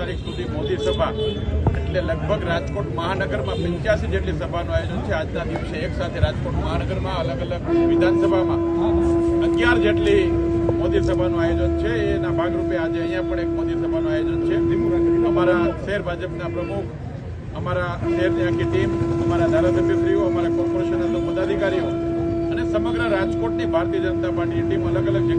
તારીખ સુધી મોદી સભા. એટલે લગભગ રાજકોટ મહાનગરમાં પંચ્યાસી જેટલી સભાનું આયોજન છે આજના દિવસે. એક સાથે રાજકોટ મહાનગરમાં, અલગ અલગ વિધાનસભામાં. અગિયાર જેટલી મોદી સભાનું આયોજન છે. એના ભાગરૂપે આજે અહીંયા પણ એક મોદી સભાનું આયોજન છે. અમારા શહેર ભાજપના પ્રમુખ, અમારા શહેરની આખી ટીમ, અમારા ધારાસભ્યશ્રીઓ, અમારા કોર્પોરેશનના પદાધિકારીઓ અને સમગ્ર રાજકોટની ભારતીય જનતા પાર્ટીની ટીમ અલગ અલગ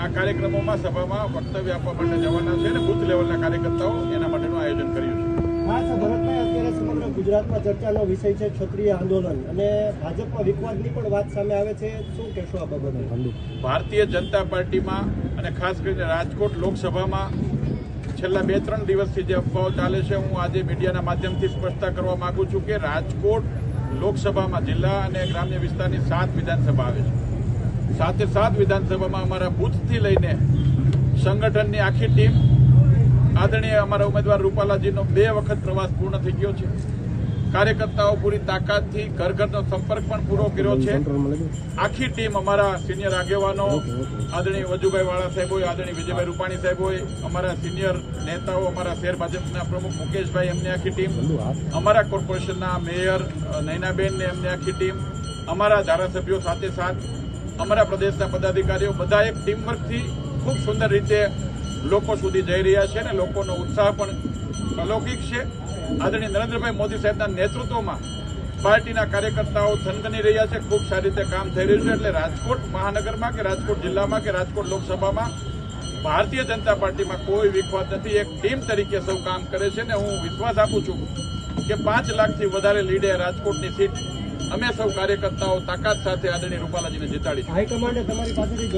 આ કાર્યક્રમોમાં સભામાં વક્તવ્ય આપવા માટે જવાના છે અને બુથ લેવલના કાર્યકર્તાઓ એના માટેનું આયોજન કર્યું છે. ખાસ ભરતભાઈ અત્યારે સમગ્ર ગુજરાતમાં ચર્ચાનો વિષય છે ક્ષત્રિય આંદોલન. અને ભાજપમાં વિકવાદની પણ વાત સામે આવે છે. શું કહેશો આ બાબતે? ભારતીય જનતા પાર્ટીમાં અને ખાસ કરીને રાજકોટ લોકસભામાં છેલ્લા બે ત્રણ દિવસથી જે અફવાઓ ચાલે છે હું આજે મીડિયાના માધ્યમથી સ્પષ્ટતા કરવા માંગુ છું કે રાજકોટ લોકસભામાં જિલ્લા અને ગ્રામ્ય વિસ્તારની સાત વિધાનસભા આવે છે. સાતે સાત વિધાનસભામાં અમારા બુથથી લઈને સંગઠનની આખી ટીમ, આદરણીય અમારા ઉમેદવાર રૂપાલાજીનો બે વખત પ્રવાસ પૂર્ણ થઈ ગયો છે. કાર્યકર્તાઓ પૂરી તાકાતથી ઘર ઘરનો સંપર્ક પણ પૂરો કર્યો છે. આખી ટીમ અમારા સિનિયર આગેવાનો, આદરણીય વજુભાઈ વાળા સાહેબ હોય આદરણીય વિજયભાઈ રૂપાણી સાહેબ હોય અમારા સિનિયર નેતાઓ, અમારા શહેર ભાજપના પ્રમુખ મુકેશભાઈ, એમની આખી ટીમ, અમારા કોર્પોરેશનના મેયર નૈનાબેન ને એમની આખી ટીમ, અમારા ધારાસભ્યો સાથે સાથ અમારા પ્રદેશના પદાધિકારીઓ બધા એક ટીમવર્કથી ખૂબ સુંદર રીતે લોકો સુધી જઈ રહ્યા છે અને લોકોનો ઉત્સાહ પણ અલૌકિક છે. આદરણીય નરેન્દ્રભાઈ મોદી સાહેબના નેતૃત્વમાં પાર્ટીના કાર્યકર્તાઓ થનગની રહ્યા છે. ખૂબ સારી રીતે કામ થઈ રહ્યું છે એટલે રાજકોટ મહાનગરમાં કે રાજકોટ જિલ્લામાં કે રાજકોટ લોકસભામાં ભારતીય જનતા પાર્ટીમાં કોઈ વિખવાદ નથી. એક ટીમ તરીકે સૌ કામ કરે છે ને હું વિશ્વાસ આપું છું કે પાંચ લાખથી વધારે લીડે રાજકોટની સીટ અમે સૌ કાર્યકર્તાઓ તાકાત સાથે આદરણીય રૂપાલાજીને જીતાડી હાઈકમાન્ડે તમારી પાસેથી